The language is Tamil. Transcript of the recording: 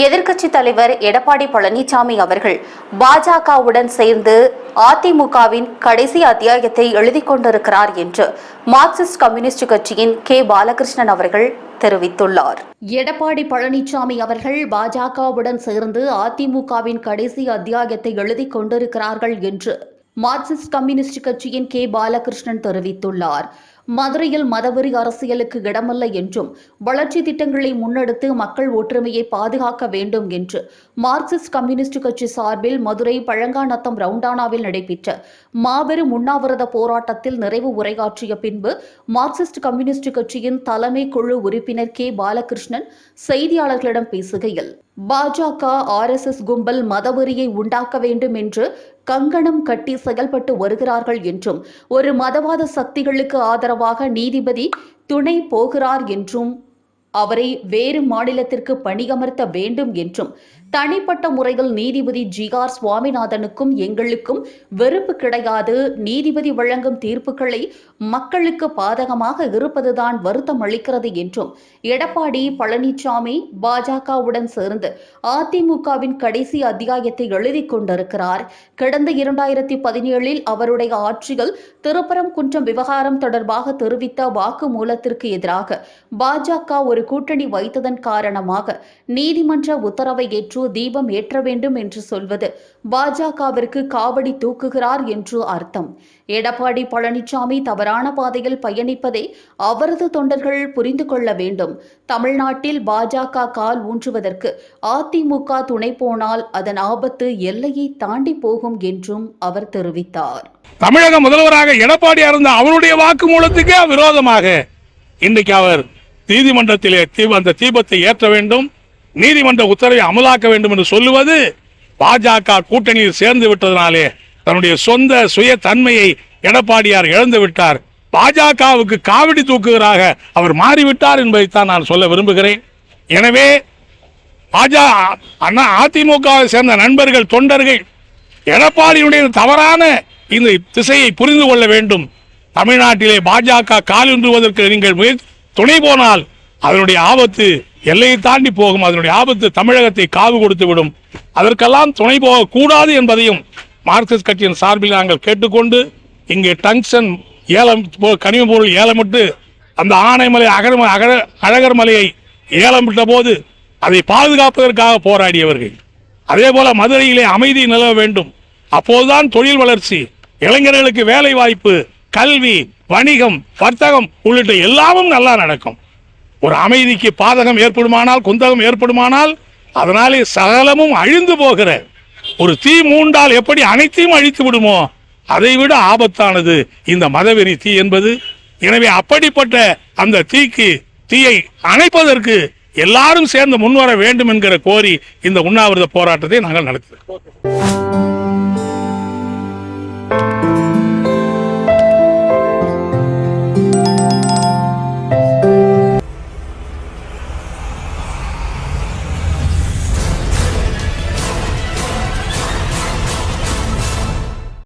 எதிர்க்கட்சி தலைவர் எடப்பாடி பழனிசாமி அவர்கள் பாஜகவுடன் சேர்ந்து அதிமுகவின் கடைசி அத்தியாயத்தை எழுதி கொண்டிருக்கிறார் என்று மார்க்சிஸ்ட் கம்யூனிஸ்ட் கட்சியின் கே. பாலகிருஷ்ணன் அவர்கள் தெரிவித்துள்ளார். எடப்பாடி பழனிசாமி அவர்கள் பாஜகவுடன் சேர்ந்து அதிமுகவின் கடைசி அத்தியாயத்தை எழுதி கொண்டிருக்கிறார்கள் என்று மார்க்சிஸ்ட் கம்யூனிஸ்ட் கட்சியின் கே. பாலகிருஷ்ணன் தெரிவித்துள்ளார். மதுரையில் மதவெறி அரசியலுக்கு இடமல்ல என்றும் வளர்ச்சி திட்டங்களை முன்னெடுத்து மக்கள் ஒற்றுமையை பாதுகாக்க வேண்டும் என்று மார்க்சிஸ்ட் கம்யூனிஸ்ட் கட்சி சார்பில் மதுரை பழங்காநத்தம் ரவுண்டானாவில் நடைபெற்ற மாபெரும் உண்ணாவிரத போராட்டத்தில் நிறைவு உரையாற்றிய பின்பு மார்க்சிஸ்ட் கம்யூனிஸ்ட் கட்சியின் தலைமை குழு உறுப்பினர் கே. பாலகிருஷ்ணன் செய்தியாளர்களிடம் பேசுகையில் பாஜக ஆர்எஸ்எஸ் கும்பல் மதவெறியை உண்டாக்க வேண்டும் என்று கங்கணம் கட்டி செயல்பட்டு வருகிறார்கள் என்றும் ஒரு மதவாத சக்திகளுக்கு ஆதரவாக நீதிபதி துணை போகிறார் என்றும் அவரை வேறு மாநிலத்திற்கு பணியமர்த்த வேண்டும் என்றும் தனிப்பட்ட முறையில் நீதிபதி ஜி ஆர் சுவாமிநாதனுக்கும் எங்களுக்கும் வெறுப்பு கிடையாது. நீதிபதி வழங்கும் தீர்ப்புகளை மக்களுக்கு பாதகமாக இருப்பதுதான் வருத்தம் அளிக்கிறது என்றும் எடப்பாடி பழனிசாமி பாஜகவுடன் சேர்ந்து அதிமுகவின் கடைசி அத்தியாயத்தை எழுதி கொண்டிருக்கிறார். கடந்த இரண்டாயிரத்தி பதினேழில் அவருடைய ஆட்சியில் திருப்பரங்குன்றம் விவகாரம் தொடர்பாக தெரிவித்த வாக்குமூலத்திற்கு எதிராக பாஜக ஒரு ஒரு கூட்டணி வைத்ததன் காரணமாக நீதிமன்ற உத்தரவை ஏற்று தீபம் ஏற்ற வேண்டும் என்று சொல்வது பாஜகவிற்கு காவடி தூக்குகிறார் என்று அர்த்தம். எடப்பாடி பழனிசாமி தவறான பாதையில் பயணிப்பதை அவரது தொண்டர்கள் புரிந்து கொள்ள வேண்டும். தமிழ்நாட்டில் பாஜக கால் ஊன்றுவதற்கு அதிமுக துணை போனால் அதன் ஆபத்து எல்லையை தாண்டி போகும் என்றும் அவர் தெரிவித்தார். தமிழக முதல்வராக எடப்பாடி இருந்த அவருடைய வாக்குமூலத்துக்கு விரோதமாக இன்றைக்கு அவர் நீதிமன்றத்திலே அந்த தீபத்தை ஏற்ற வேண்டும். நீதிமன்ற உத்தரவை அமலாக்க வேண்டும் என்று சொல்லுவது பாஜக கூட்டணியில் சேர்ந்து விட்டதனாலே தன்னுடைய சொந்த சுய தன்மையை எடப்பாடியார் இழந்து விட்டார். பாஜகவுக்கு காவடி தூக்குகிறாக அவர் மாறிவிட்டார் என்பதைத்தான் நான் சொல்ல விரும்புகிறேன். எனவே பாஜக அண்ணா அதிமுகவை சேர்ந்த நண்பர்கள் தொண்டர்கள் எடப்பாடியுடைய தவறான இந்த திசையை புரிந்து கொள்ள வேண்டும். தமிழ்நாட்டிலே பாஜக காலூன்றுவதற்கு நீங்கள் முயற்சி துணை போனால் அதனுடைய ஆபத்து எல்லையை தாண்டி போகும். அதனுடைய ஆபத்து தமிழகத்தை காவு கொடுத்து விடும். அதற்கெல்லாம் துணை போகக்கூடாது என்பதையும் மார்க்சிஸ்ட் கட்சியின் சார்பில் நாங்கள் கேட்டுக்கொண்டு இங்கே டங்ஷன் ஏலம் போ- கனிம பொருள் ஏலமிட்டு அந்த ஆனைமலை அகர அகர அழகர் மலையை ஏலமிட்ட போது அதை பாதுகாப்பதற்காக போராடியவர்கள். அதே போல மதுரையிலே அமைதி நிலவ வேண்டும். அப்போதுதான் தொழில் வளர்ச்சி இளைஞர்களுக்கு வேலை வாய்ப்பு கல்வி வணிகம் வர்த்தகம் உள்ளிட்ட எல்லாமும் நல்லா நடக்கும். ஒரு அமைதிக்கு பாதகம் ஏற்படுமானால் குந்தகம் ஏற்படுமானால் அதனாலே சகலமும் அழிந்து போகிற ஒரு தீ மூண்டால் எப்படி அனைத்தையும் அழித்து விடுமோ அதை விட ஆபத்தானது இந்த மதவெறி தீ என்பது. எனவே அப்படிப்பட்ட அந்த தீக்கு தீயை அணைப்பதற்கு எல்லாரும் சேர்ந்து முன்வர வேண்டும் என்கிற கோரி இந்த உண்ணாவிரத போராட்டத்தை நாங்கள் நடத்துகிறோம்